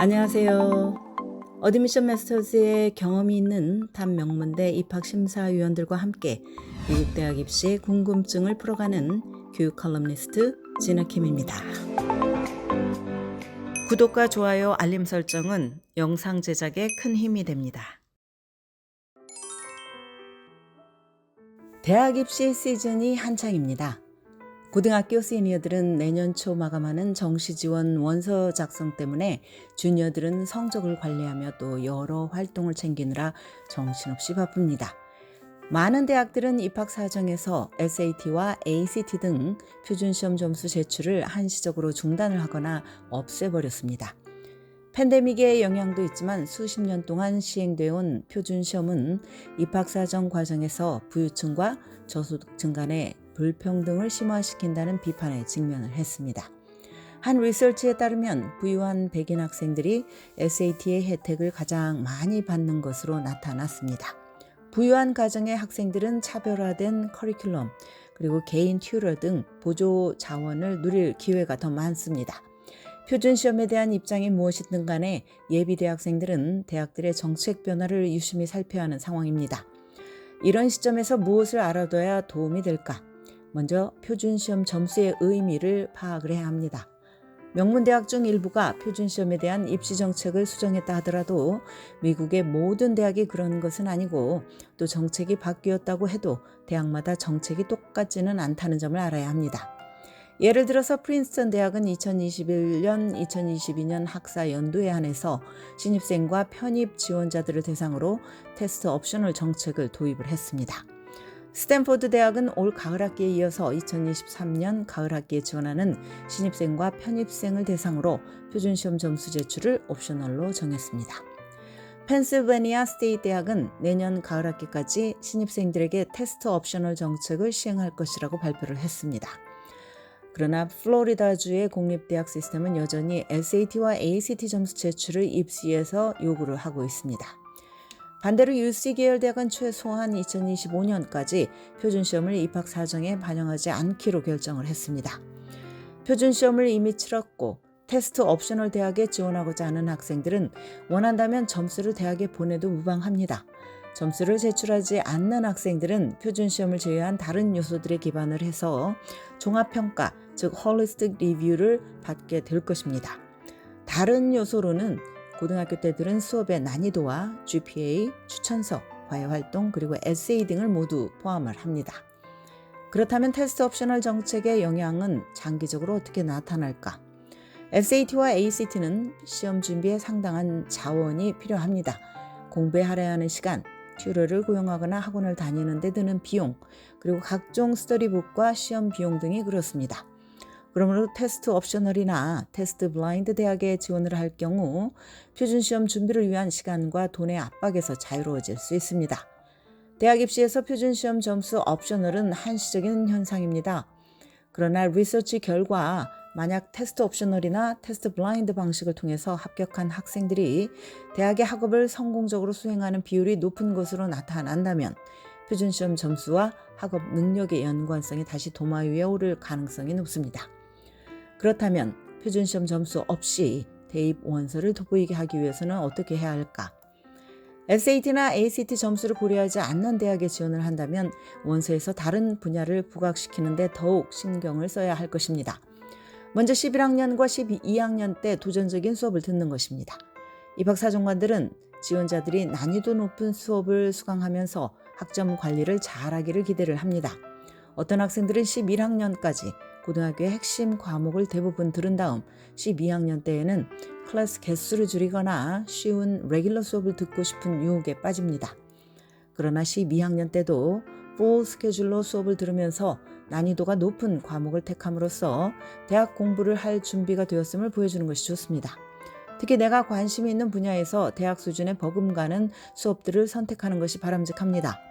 안녕하세요. 어드미션 마스터즈의 경험이 있는 단 명문대 입학 심사위원들과 함께 미국 대학 입시 궁금증을 풀어가는 교육 컬럼니스트 진아킴입니다. 구독과 좋아요, 알림 설정은 영상 제작에 큰 힘이 됩니다. 대학 입시 시즌이 한창입니다. 고등학교 시니어들은 내년 초 마감하는 정시 지원 원서 작성 때문에 주니어들은 성적을 관리하며 또 여러 활동을 챙기느라 정신없이 바쁩니다. 많은 대학들은 입학 사정에서 SAT와 ACT 등 표준 시험 점수 제출을 한시적으로 중단을 하거나 없애버렸습니다. 팬데믹의 영향도 있지만 수십 년 동안 시행되어 온 표준 시험은 입학 사정 과정에서 부유층과 저소득층 간의 불평등을 심화시킨다는 비판에 직면을 했습니다. 한 리서치에 따르면 부유한 백인 학생들이 SAT의 혜택을 가장 많이 받는 것으로 나타났습니다. 부유한 가정의 학생들은 차별화된 커리큘럼 그리고 개인 튜러 등 보조 자원을 누릴 기회가 더 많습니다. 표준 시험에 대한 입장이 무엇이든 간에 예비 대학생들은 대학들의 정책 변화를 유심히 살펴야 하는 상황입니다. 이런 시점에서 무엇을 알아둬야 도움이 될까? 먼저 표준시험 점수의 의미를 파악을 해야 합니다. 명문대학 중 일부가 표준시험에 대한 입시 정책을 수정했다 하더라도 미국의 모든 대학이 그런 것은 아니고 또 정책이 바뀌었다고 해도 대학마다 정책이 똑같지는 않다는 점을 알아야 합니다. 예를 들어서 프린스턴 대학은 2021년, 2022년 학사 연도에 한해서 신입생과 편입 지원자들을 대상으로 테스트 옵셔널 정책을 도입을 했습니다. 스탠포드 대학은 올 가을 학기에 이어서 2023년 가을 학기에 지원하는 신입생과 편입생을 대상으로 표준 시험 점수 제출을 옵셔널로 정했습니다. 펜실베니아 스테이트 대학은 내년 가을 학기까지 신입생들에게 테스트 옵셔널 정책을 시행할 것이라고 발표를 했습니다. 그러나 플로리다주의 공립대학 시스템은 여전히 SAT와 ACT 점수 제출을 입시에서 요구를 하고 있습니다. 반대로 UC 계열 대학은 최소한 2025년까지 표준시험을 입학 사정에 반영하지 않기로 결정을 했습니다. 표준시험을 이미 치렀고 테스트 옵셔널 대학에 지원하고자 하는 학생들은 원한다면 점수를 대학에 보내도 무방합니다. 점수를 제출하지 않는 학생들은 표준시험을 제외한 다른 요소들에 기반을 해서 종합평가, 즉 홀리스틱 리뷰를 받게 될 것입니다. 다른 요소로는 고등학교 때 들은 수업의 난이도와 GPA, 추천서, 과외활동 그리고 에세이 등을 모두 포함을 합니다. 그렇다면 테스트 옵셔널 정책의 영향은 장기적으로 어떻게 나타날까? SAT와 ACT는 시험 준비에 상당한 자원이 필요합니다. 할애야 하는 시간, 튜러를 고용하거나 학원을 다니는 데 드는 비용, 그리고 각종 스터디북과 시험 비용 등이 그렇습니다. 그러므로 테스트 옵셔널이나 테스트 블라인드 대학에 지원을 할 경우 표준 시험 준비를 위한 시간과 돈의 압박에서 자유로워질 수 있습니다. 대학 입시에서 표준 시험 점수 옵셔널은 한시적인 현상입니다. 그러나 리서치 결과 만약 테스트 옵셔널이나 테스트 블라인드 방식을 통해서 합격한 학생들이 대학의 학업을 성공적으로 수행하는 비율이 높은 것으로 나타난다면 표준 시험 점수와 학업 능력의 연관성이 다시 도마 위에 오를 가능성이 높습니다. 그렇다면 표준시험 점수 없이 대입 원서를 돋보이게 하기 위해서는 어떻게 해야 할까? SAT나 ACT 점수를 고려하지 않는 대학에 지원을 한다면 원서에서 다른 분야를 부각시키는데 더욱 신경을 써야 할 것입니다. 먼저 11학년과 12학년 때 도전적인 수업을 듣는 것입니다. 입학사정관들은 지원자들이 난이도 높은 수업을 수강하면서 학점 관리를 잘하기를 기대를 합니다. 어떤 학생들은 11학년까지 고등학교의 핵심 과목을 대부분 들은 다음 12학년 때에는 클래스 개수를 줄이거나 쉬운 레귤러 수업을 듣고 싶은 유혹에 빠집니다. 그러나 12학년 때도 풀 스케줄로 수업을 들으면서 난이도가 높은 과목을 택함으로써 대학 공부를 할 준비가 되었음을 보여주는 것이 좋습니다. 특히 내가 관심이 있는 분야에서 대학 수준의 버금가는 수업들을 선택하는 것이 바람직합니다.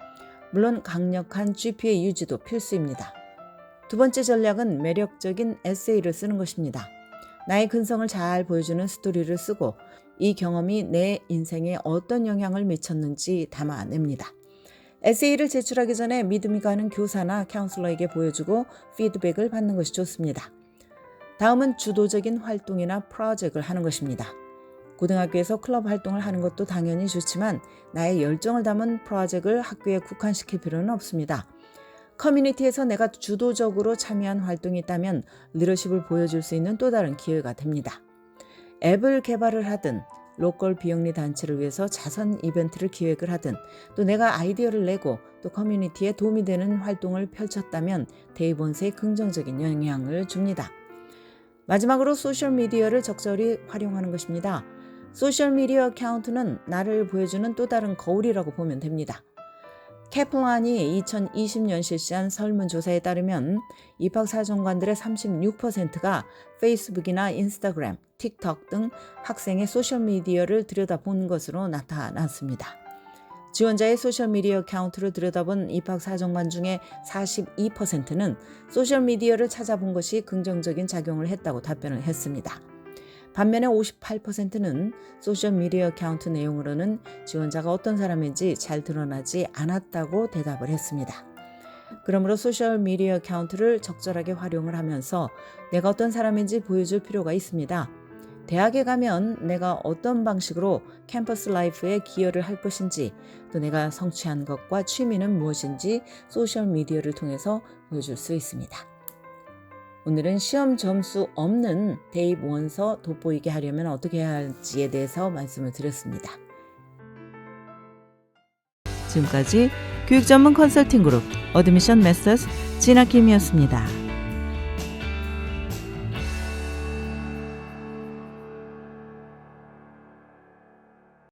물론 강력한 GPA 유지도 필수입니다. 두 번째 전략은 매력적인 에세이를 쓰는 것입니다. 나의 근성을 잘 보여주는 스토리를 쓰고 이 경험이 내 인생에 어떤 영향을 미쳤는지 담아냅니다. 에세이를 제출하기 전에 믿음이 가는 교사나 카운슬러에게 보여주고 피드백을 받는 것이 좋습니다. 다음은 주도적인 활동이나 프로젝트를 하는 것입니다. 고등학교에서 클럽 활동을 하는 것도 당연히 좋지만 나의 열정을 담은 프로젝트를 학교에 국한시킬 필요는 없습니다. 커뮤니티에서 내가 주도적으로 참여한 활동이 있다면 리더십을 보여줄 수 있는 또 다른 기회가 됩니다. 앱을 개발을 하든 로컬 비영리 단체를 위해서 자선 이벤트를 기획을 하든 또 내가 아이디어를 내고 또 커뮤니티에 도움이 되는 활동을 펼쳤다면 데이본스에 긍정적인 영향을 줍니다. 마지막으로 소셜미디어를 적절히 활용하는 것입니다. 소셜미디어 어카운트는 나를 보여주는 또 다른 거울이라고 보면 됩니다. 케플란이 2020년 실시한 설문조사에 따르면 입학사정관들의 36%가 페이스북이나 인스타그램, 틱톡 등 학생의 소셜미디어를 들여다본 것으로 나타났습니다. 지원자의 소셜미디어 어카운트를 들여다본 입학 사정관 중에 42%는 소셜미디어를 찾아본 것이 긍정적인 작용을 했다고 답변을 했습니다. 반면에 58%는 소셜미디어 어카운트 내용으로는 지원자가 어떤 사람인지 잘 드러나지 않았다고 대답을 했습니다. 그러므로 소셜미디어 어카운트를 적절하게 활용을 하면서 내가 어떤 사람인지 보여줄 필요가 있습니다. 대학에 가면 내가 어떤 방식으로 캠퍼스 라이프에 기여를 할 것인지 또 내가 성취한 것과 취미는 무엇인지 소셜미디어를 통해서 보여줄 수 있습니다. 오늘은 시험 점수 없는 대입 원서 돋보이게 하려면 어떻게 해야 할지에 대해서 말씀을 드렸습니다. 지금까지 교육 전문 컨설팅 그룹 어드미션 메서스 진아킴이었습니다.